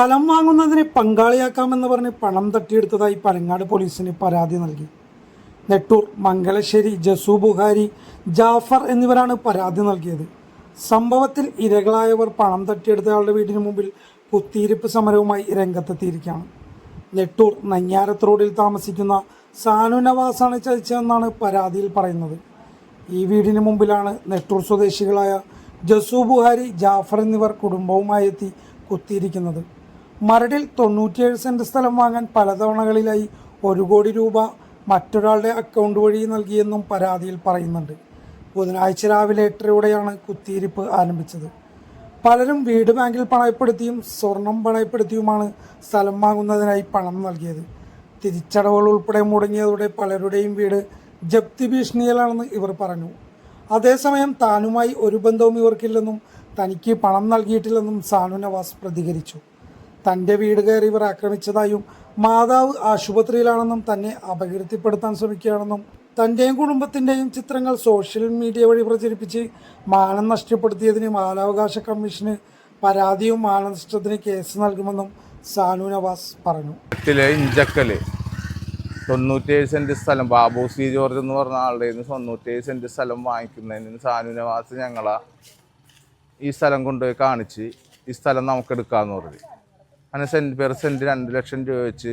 സ്ഥലം വാങ്ങുന്നതിനെ പങ്കാളിയാക്കാമെന്ന് പറഞ്ഞ് പണം തട്ടിയെടുത്തതായി പരങ്ങാട് പോലീസിന് പരാതി നൽകി. നെട്ടൂർ മംഗലശ്ശേരി ജസു ബുഹാരി ജാഫർ എന്നിവരാണ് പരാതി നൽകിയത്. സംഭവത്തിൽ ഇരകളായവർ പണം തട്ടിയെടുത്തയാളുടെ വീടിന് മുമ്പിൽ കുത്തിയിരിപ്പ് സമരവുമായി രംഗത്തെത്തിയിരിക്കുകയാണ്. നെട്ടൂർ നഞ്ഞാരത്ത് റോഡിൽ താമസിക്കുന്ന സാനു നവാസാണ് ചതിച്ചതെന്നാണ് പരാതിയിൽ പറയുന്നത്. ഈ വീടിന് മുമ്പിലാണ് നെട്ടൂർ സ്വദേശികളായ ജസു ബുഹാരി ജാഫർ എന്നിവർ കുടുംബവുമായി എത്തി കുത്തിയിരിക്കുന്നത്. മരടിൽ തൊണ്ണൂറ്റിയേഴ് സെന്റ് സ്ഥലം വാങ്ങാൻ പലതവണകളിലായി ഒരു കോടി രൂപ മറ്റൊരാളുടെ അക്കൗണ്ട് വഴി നൽകിയെന്നും പരാതിയിൽ പറയുന്നുണ്ട്. ബുധനാഴ്ച രാവിലെ എട്ടരയോടെയാണ് കുത്തിയിരിപ്പ് ആരംഭിച്ചത്. പലരും വീട് ബാങ്കിൽ പണയപ്പെടുത്തിയും സ്വർണം പണയപ്പെടുത്തിയുമാണ് സ്ഥലം വാങ്ങുന്നതിനായി പണം നൽകിയത്. തിരിച്ചടവുകൾ ഉൾപ്പെടെ മുടങ്ങിയതോടെ പലരുടെയും വീട് ജപ്തി ഭീഷണിയിലാണെന്ന് ഇവർ പറഞ്ഞു. അതേസമയം താനുമായി ഒരു ബന്ധവും ഇവർക്കില്ലെന്നും തനിക്ക് പണം നൽകിയിട്ടില്ലെന്നും സാനു നവാസ് പ്രതികരിച്ചു. തന്റെ വീട് കയറി ഇവർ ആക്രമിച്ചതായും മാതാവ് ആശുപത്രിയിലാണെന്നും തന്നെ അപകീർത്തിപ്പെടുത്താൻ ശ്രമിക്കുകയാണെന്നും തന്റെയും കുടുംബത്തിന്റെയും ചിത്രങ്ങൾ സോഷ്യൽ മീഡിയ വഴി പ്രചരിപ്പിച്ച് മാനം നഷ്ടപ്പെടുത്തിയതിന് ബാലാവകാശ കമ്മീഷന് പരാതിയും മാനനഷ്ടത്തിന് കേസ് നൽകുമെന്നും സാനു നവാസ് പറഞ്ഞു. ഇഞ്ചക്കൽ തൊണ്ണൂറ്റേഴ് സെന്റ് സ്ഥലം ബാബു സി ജോർജ് എന്ന് പറഞ്ഞ ആളുടെ നിന്ന് തൊണ്ണൂറ്റേഴ് സെന്റ് സ്ഥലം വാങ്ങിക്കുന്നതിന് സാനു നവാസ് ഞങ്ങളെ ഈ സ്ഥലം കൊണ്ടുപോയി കാണിച്ച് ഈ സ്ഥലം നമുക്ക് എടുക്കാമെന്ന് പറഞ്ഞു. അങ്ങനെ സെന്റ് പെർ സെന്റ് രണ്ട് ലക്ഷം രൂപ വെച്ച്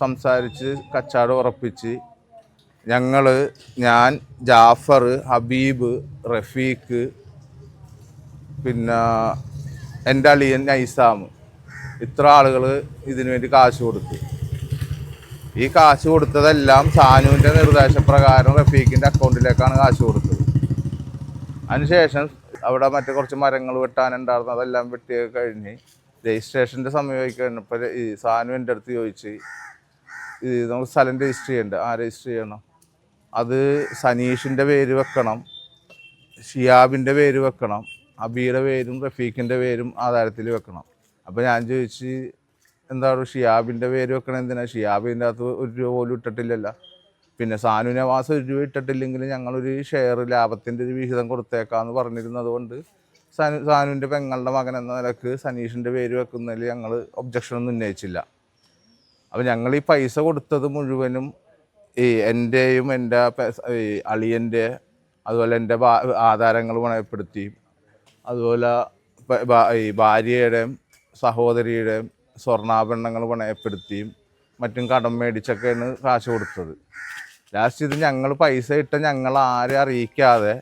സംസാരിച്ച് കച്ചവടം ഉറപ്പിച്ച് ഞങ്ങൾ ഞാൻ ജാഫർ ഹബീബ് റഫീഖ് പിന്നെ എന്റെ അളിയൻ നൈസാം ഇത്ര ആളുകൾ ഇതിനു വേണ്ടി കാശ് കൊടുത്തു. ഈ കാശ് കൊടുത്തതെല്ലാം സാനുവിന്റെ നിർദ്ദേശപ്രകാരം റഫീഖിന്റെ അക്കൗണ്ടിലേക്കാണ് കാശ് കൊടുത്തത്. അതിനുശേഷം അവിടെ മറ്റു കുറച്ച് മരങ്ങൾ വെട്ടാനുണ്ടായിരുന്നു അതെല്ലാം വെട്ടി കഴിഞ്ഞ് രജിസ്ട്രേഷന്റെ സമയം ചോദിക്കുകയാണ് ഇപ്പം ഈ സാനു എന്റെ അടുത്ത് ചോദിച്ച് നമുക്ക് സ്ഥലം രജിസ്റ്റർ ചെയ്യണ്ട? ആ രജിസ്റ്റർ ചെയ്യണം. അത് സനീഷിന്റെ പേര് വെക്കണം ഷിയാബിന്റെ പേര് വെക്കണം അബിയുടെ പേരും റഫീഖിന്റെ പേരും ആധാരത്തിൽ വെക്കണം. അപ്പോൾ ഞാൻ ചോദിച്ച് എന്താണ് ഷിയാബിന്റെ പേര് വെക്കണം എന്തിനാ? ഷിയാബിന്റെ അകത്ത് ഒരു രൂപ പോലും ഇട്ടിട്ടില്ലല്ലോ. പിന്നെ സാനു നവാസ് ഒരു രൂപ ഇട്ടിട്ടില്ലെങ്കിൽ ഞങ്ങളൊരു ഷെയർ ലാഭത്തിന്റെ ഒരു വിഹിതം കൊടുത്തേക്കാന്ന് പറഞ്ഞിരുന്നത് കൊണ്ട് സാനു സാനുവിന്റെ പെങ്ങളുടെ മകൻ എന്ന നിലയ്ക്ക് സനീഷിന്റെ പേര് വെക്കുന്നതിൽ ഞങ്ങൾ ഒബ്ജക്ഷനൊന്നും ഉന്നയിച്ചില്ല. അപ്പം ഞങ്ങൾ ഈ പൈസ കൊടുത്തത് മുഴുവനും ഈ എന്റെയും എന്റെ ഈ അളിയന്റെ അതുപോലെ എന്റെ ആധാരങ്ങൾ പണയപ്പെടുത്തി. അതുപോലെ ഈ ഭാര്യയുടെയും സഹോദരിയുടെയും സ്വർണാഭരണങ്ങൾ പണയപ്പെടുത്തിയും മറ്റും കടം മേടിച്ചൊക്കെയാണ് കാശ് കൊടുത്തത്. ലാസ്റ്റ് ഇത് ഞങ്ങൾ പൈസ ഇട്ട ഞങ്ങൾ ആരെ അറിയിക്കാതെ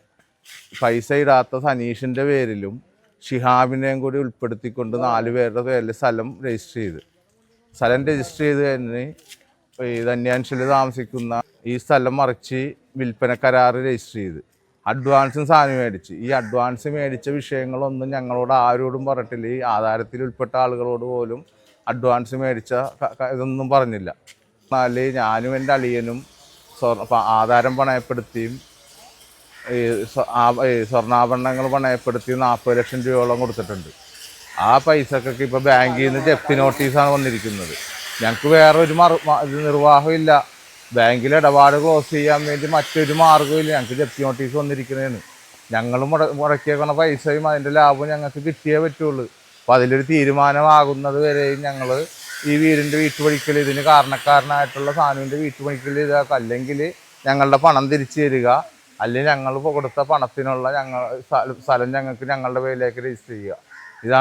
പൈസ ഇടാത്ത സനീഷിന്റെ പേരിലും ഷിഹാബിനെയും കൂടി ഉൾപ്പെടുത്തിക്കൊണ്ട് നാല് പേരുടെ പേരിൽ സ്ഥലം രജിസ്റ്റർ ചെയ്ത്. സ്ഥലം രജിസ്റ്റർ ചെയ്ത് കഴിഞ്ഞ് ഈ ധന്യാൻഷിൽ താമസിക്കുന്ന ഈ സ്ഥലം മറിച്ച് വിൽപ്പന കരാർ രജിസ്റ്റർ ചെയ്ത്. അഡ്വാൻസും സാധനം മേടിച്ച്. ഈ അഡ്വാൻസ് മേടിച്ച വിഷയങ്ങളൊന്നും ഞങ്ങളോട് ആരോടും പറഞ്ഞിട്ടില്ല. ഈ ആധാരത്തിൽ ഉൾപ്പെട്ട ആളുകളോട് പോലും അഡ്വാൻസ് മേടിച്ച ഇതൊന്നും പറഞ്ഞില്ല. എന്നാൽ ഞാനും എന്റെ അളിയനും സ്വർണ ആധാരം പണയപ്പെടുത്തിയും ഈ സ്വർണാഭരണങ്ങൾ പണയപ്പെടുത്തി നാൽപ്പത് ലക്ഷം രൂപയോളം കൊടുത്തിട്ടുണ്ട്. ആ പൈസക്കൊക്കെ ഇപ്പോൾ ബാങ്കിൽ നിന്ന് ജപ്തി നോട്ടീസാണ് വന്നിരിക്കുന്നത്. ഞങ്ങൾക്ക് വേറെ ഒരു ഇത് നിർവാഹമില്ല. ബാങ്കിൽ ഇടപാട് ക്ലോസ് ചെയ്യാൻ വേണ്ടി മറ്റൊരു മാർഗമില്ല ഞങ്ങൾക്ക് ജപ്തി നോട്ടീസ് വന്നിരിക്കുന്നതാണ്. ഞങ്ങൾ മുട മുടക്കിയേക്കുന്ന പൈസയും അതിന്റെ ലാഭവും ഞങ്ങൾക്ക് കിട്ടിയേ പറ്റുള്ളൂ. അപ്പോൾ അതിലൊരു തീരുമാനമാകുന്നത് വരെയും ഞങ്ങൾ ഈ വീടിന്റെ വീട്ടുപണിക്കൽ ഇതിന് കാരണക്കാരനായിട്ടുള്ള സാനുവിന്റെ വീട്ടുപണിക്കൽ ഇതാക്കുക. അല്ലെങ്കിൽ ഞങ്ങളുടെ പണം തിരിച്ചു തരിക. അല്ലെങ്കിൽ ഞങ്ങൾ കൊടുത്ത പണത്തിനുള്ള ഞങ്ങൾ സ്ഥലം ഞങ്ങൾക്ക് ഞങ്ങളുടെ പേരിലേക്ക് രജിസ്റ്റർ ചെയ്യുക. ഇതാണ്